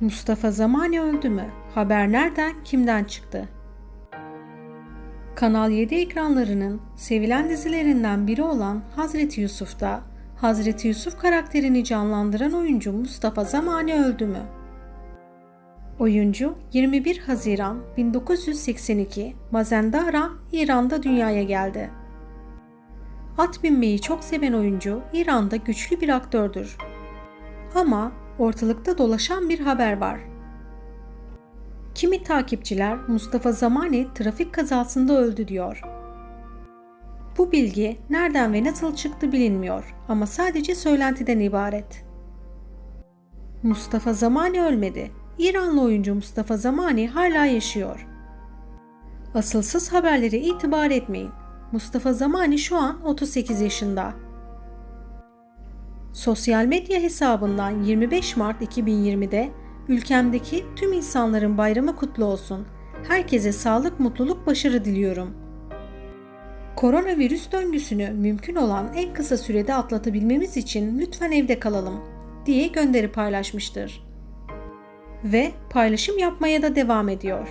Mustafa Zamani öldü mü? Haber nereden, kimden çıktı? Kanal 7 ekranlarının sevilen dizilerinden biri olan Hazreti Yusuf'ta Hazreti Yusuf karakterini canlandıran oyuncu Mustafa Zamani öldü mü? Oyuncu 21 Haziran 1982 Mazandaran, İran'da dünyaya geldi. At binmeyi çok seven oyuncu İran'da güçlü bir aktördür. Ama ortalıkta dolaşan bir haber var. Kimi takipçiler Mustafa Zamani trafik kazasında öldü diyor. Bu bilgi nereden ve nasıl çıktı bilinmiyor ama sadece söylentiden ibaret. Mustafa Zamani ölmedi. İranlı oyuncu Mustafa Zamani hala yaşıyor. Asılsız haberlere itibar etmeyin. Mustafa Zamani şu an 38 yaşında. Sosyal medya hesabından 25 Mart 2020'de ülkemdeki tüm insanların bayramı kutlu olsun. Herkese sağlık, mutluluk, başarı diliyorum. Koronavirüs döngüsünü mümkün olan en kısa sürede atlatabilmemiz için lütfen evde kalalım diye gönderi paylaşmıştır. Ve paylaşım yapmaya da devam ediyor.